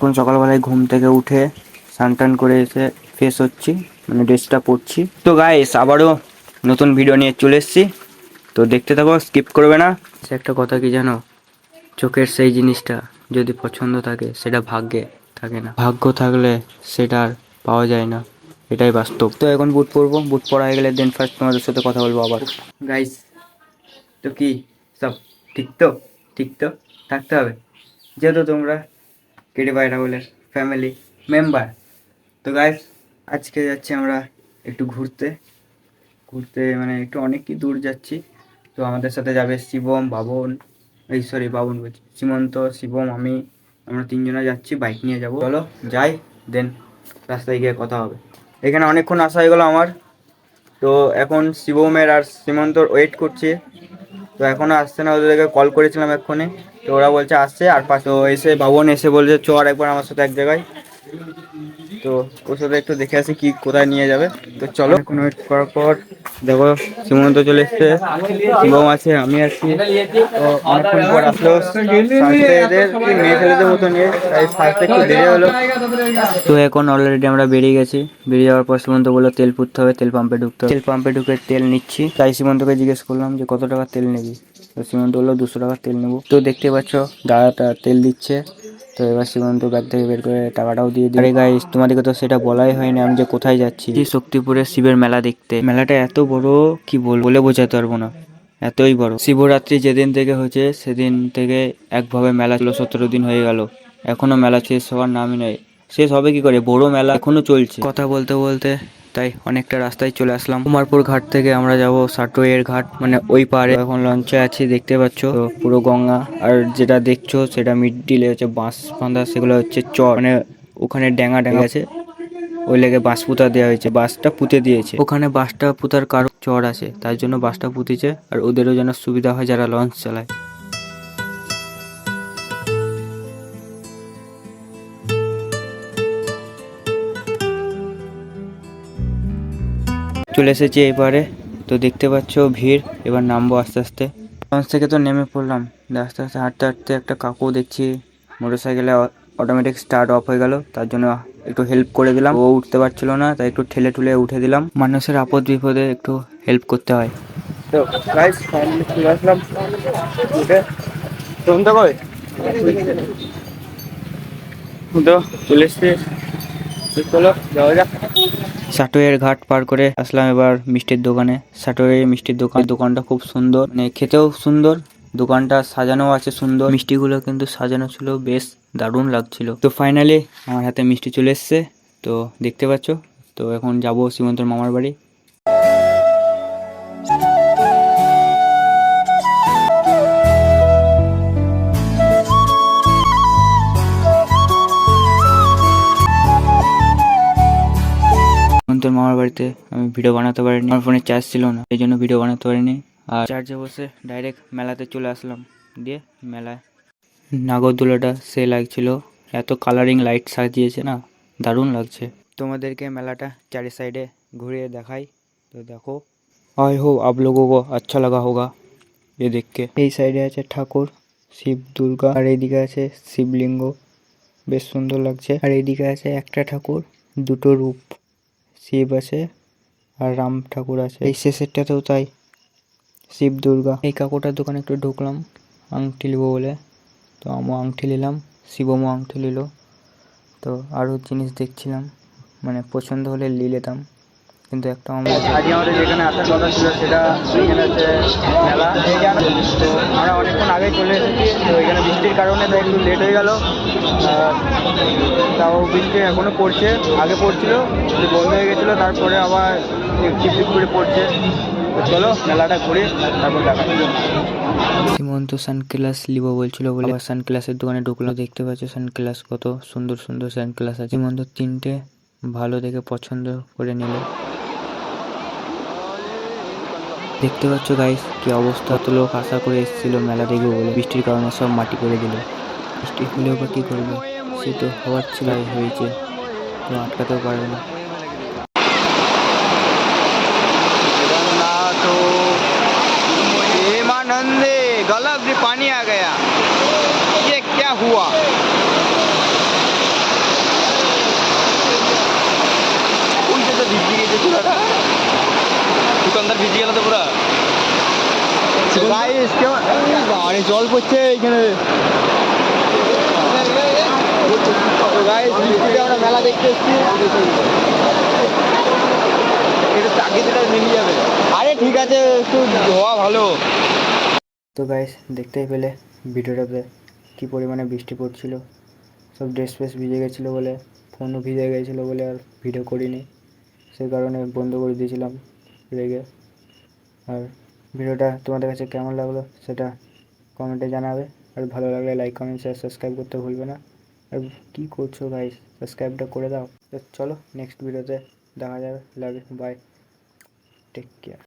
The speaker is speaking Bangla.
এখন সকালবেলায় ঘুম থেকে উঠে স্নান টান করে এসে ফ্রেশ হচ্ছি মানে ড্রেসটা পরছি। তো গাইস আবারও নতুন ভিডিও নিয়ে চলে এসেছি। তো দেখতে থাকো স্কিপ করবে না। সে একটা কথা কি জানো? চোখের সেই জিনিসটা যদি পছন্দ থাকে সেটা ভাগ্যে থাকে না। ভাগ্য থাকলে সেটা আর পাওয়া যায় না। এটাই বাস্তব। তো এখন বুট পরবো। বুট পরা হয়ে গেলে দেন ফার্স্ট তোমাদের সাথে কথা বলব আবার। গাইস তো কি? সব ঠিক তো? ঠিক তো? থাকতে হবে। যেহেতু তোমরা কেটে ভাই রাহুলের ফ্যামিলি মেম্বার তো গাইস আজকে যাচ্ছি আমরা একটু ঘুরতে। ঘুরতে মানে একটু অনেকই দূর যাচ্ছি। তো আমাদের সাথে যাবে শিবম, বাবন, এই সরি বাবন বলছি, সীমন্ত, শিবম, আমি, আমরা তিনজনে যাচ্ছি বাইক নিয়ে যাব। চলো, যাই দেন রাস্তায় গিয়ে কথা হবে। এখানে অনেকক্ষণ আসা হয়ে গেলো আমার। তো এখন শিবমের আর সীমন্তর ওয়েট করছি। তো এখনও আসছে না, ওদেরকে কল করেছিলাম এক্ষুনি। তো ওরা বলছে আসছে, আর পাশে এসে, বাবন এসে বলছে চর একবার আমার সাথে এক জায়গায়। তো ওর সাথে একটু দেখে আসি কি কোথায় নিয়ে যাবে। তো চলো। এখন ওয়েট করার পর দেখো সীমন্ত চলে এসছে। শিবম আছে, আমি আছি। তো অনেকক্ষণ পর আসলো। মেয়ে ছেলেদের মতো নিয়ে তাই ফার্স্টে একটু দেরি হলো। তো এখন অলরেডি আমরা বেরিয়ে গেছি। বেরিয়ে যাওয়ার পর সীমন্ত বলল, তেল পুঁততে হবে, তেল পাম্পে ঢুকতে তেল পাম্পে ঢুকে তেল নিচ্ছি। তাই সীমন্তকে জিজ্ঞেস করলাম যে, কত টাকা তেল নিবি? তো সীমন্ত বলল, দুশো টাকা তেল নেব। তো দেখতে পাচ্ছ দাদাটা তেল দিচ্ছে। তো এবার সীমন্ত ব্যাগ থেকে বের করে টাকাটাও দিয়ে দিই। আরে গাইস তোমাদেরকে তো সেটা বলাই হয়নি আমি যে কোথায় যাচ্ছি? শক্তিপুরের শিবের মেলা দেখতে। মেলাটা এত বড় কি বল বলে বোঝাতে পারব না। এতই বড়। শিবরাত্রি যেদিন থেকে হয়েছে সেদিন থেকে একভাবে মেলা ছিল সতেরো দিন হয়ে গেল। এখনও মেলা শেষ হওয়ার নামই নেই। শেষ হবে কি করে? বড় মেলা এখনও চলছে। কথা বলতে বলতে তাই অনেকটা রাস্তায় চলে আসলাম। কুমারপুর ঘাট থেকে আমরা যাব সাটোয়ের ঘাট মানে ওই পারে এখন লঞ্চে আছি, দেখতে পাচ্ছ? তো পুরো গঙ্গা। আর যেটা দেখছ, সেটা মিডিলে হচ্ছে বাঁশ বাঁধা, সেগুলো হচ্ছে চর। মানে ওখানে ড্যাঙা ড্যাঙা আছে। ওই লেগে বাঁশ পুঁতা দেওয়া হয়েছে। বাঁশটা পুঁতে দিয়েছে। ওখানে বাঁশটা পুঁতার কারণ চর আছে, তার জন্য বাঁশটা পুঁতেছে। আর ওদেরও যেন সুবিধা হয় যারা লঞ্চ চালায়। চলে এসেছি এবারে। তো দেখতে পাচ্ছ ভিড়, এবার নামবো আস্তে আস্তে। লঞ্চ থেকে তো নেমে পড়লাম। আস্তে আস্তে হাঁটতে হাঁটতে একটা কাকু দেখছি মোটর সাইকেলে অটোমেটিক স্টার্ট অফ হয়ে গেল। তার জন্য একটু হেল্প করে দিলাম। ও উঠতে পারছিল না, তাই একটু ঠেলে ঠুলে উঠে দিলাম। মানুষের আপদ বিপদে একটু হেল্প করতে হয়। তো গাইস ফাইনালি চলে আসলাম। কই? তো চলে এসছি। চলো, যাওয়া যাক। সাটোয়ের ঘাট পার করে আসলাম এবার মিষ্টির দোকানে। সাটোয়ের মিষ্টির দোকান দোকানটা খুব সুন্দর। মানে খেতেও সুন্দর। দোকানটা সাজানো আছে সুন্দর। মিষ্টিগুলো কিন্তু সাজানো ছিল বেশ দারুণ লাগছিল। তো ফাইনালি আমার হাতে মিষ্টি চলে এসছে। তো দেখতে পাচ্ছ? তো এখন যাব শ্রীমন্তর মামার বাড়ি। সীমন্তর মামার বাড়িতে আমি ভিডিও বানাতে পারিনি। আমার ফোনে চার্জ ছিল না, এই জন্য ভিডিও বানাতে পারিনি। আর চার্জে বসে ডাইরেক্ট মেলাতে চলে আসলাম। দিয়ে মেলায় নাগরদোলাটা সে লাগছিল। এত কালারিং লাইট সাজিয়েছে না, দারুণ লাগছে। তোমাদেরকে মেলাটা চারি সাইডে ঘুরিয়ে দেখাই। তো দেখো। আই হো আপ কো আচ্ছা লাগা হোগা, এ দেখকে। এই সাইডে আছে ঠাকুর, শিব, দুর্গা। আর এইদিকে আছে শিবলিঙ্গ, বেশ সুন্দর লাগছে। আর এইদিকে আছে একটা ঠাকুর, দুটো রূপ। শিব আছে আর রাম ঠাকুর আছে। এই শেষেরটাতেও তাই, শিব, দুর্গা। এই কাকুটার দোকানে একটু ঢুকলাম, আংটি নেব বলে। তো আমি আংটি নিলাম, শিবমও আংটি নিল। তো আরও জিনিস দেখছিলাম মানে পছন্দ হলে নিয়ে কিন্তু একটা আমরা আজকে আমাদের যেখানে আসার কথা ছিল সেটা এখানে হচ্ছে মেলা। তো আমরা অনেকক্ষণ আগে চলে এসেছি তো এখানে বৃষ্টির কারণে তো একটু লেট হয়ে গেল। তাও বৃষ্টি এখনও পড়ছে আগে পড়ছিল বন্ধ হয়ে গেছিল তারপরে আবার টিপ করে পড়ছে। চলো মেলাটা ঘুরে তারপর দেখা সীমন্ত সানগ্লাস লিব বলছিল বলে। আবার সানগ্লাসের দোকানে ঢুকলো। দেখতে পাচ্ছ সানগ্লাস কত সুন্দর সুন্দর সানগ্লাস আছে। সীমন্ত তিনটে ভালো দেখে পছন্দ করে নিল। দেখতে পাচ্ছ গাইস কি অবস্থা? তো লোক আশা করে এসেছিল মেলা দেখবে বলে। বৃষ্টির কারণে সব মাটি করে দিল বৃষ্টি হলেও বা কী করবে? সে তো হওয়ার ছিল হয়েছে। তো আটকাতেও পারবে না। हेमानंदे गला আরে জল পড়ছে এখানে আমরা মেলা দেখতে এসেছি। এটা চাকরি মিলিয়ে যাবে। আরে ঠিক আছে একটু ধোয়া ভালো। তো গাইস দেখতেই পেলে ভিডিওটাতে কি পরিমাণে বৃষ্টি পড়ছিল। সব ড্রেস ফ্রেস ভিজে গেছিল বলে ফোনও ভিজে গেছিল বলে আর ভিডিও করিনি। সেই কারণে বন্ধ করে দিয়েছিলাম রেগে। আর ভিডিওটা তোমাদের কাছে কেমন লাগল সেটা কমেন্টে জানাবে। আর ভালো লাগলে লাইক কমেন্ট শেয়ার সাবস্ক্রাইব করতে ভুলবে না। আর কী করছ ভাই? সাবস্ক্রাইবটা করে দাও। চলো নেক্সট ভিডিওতে দেখা যাবে। লাগে বাই টেক কেয়ার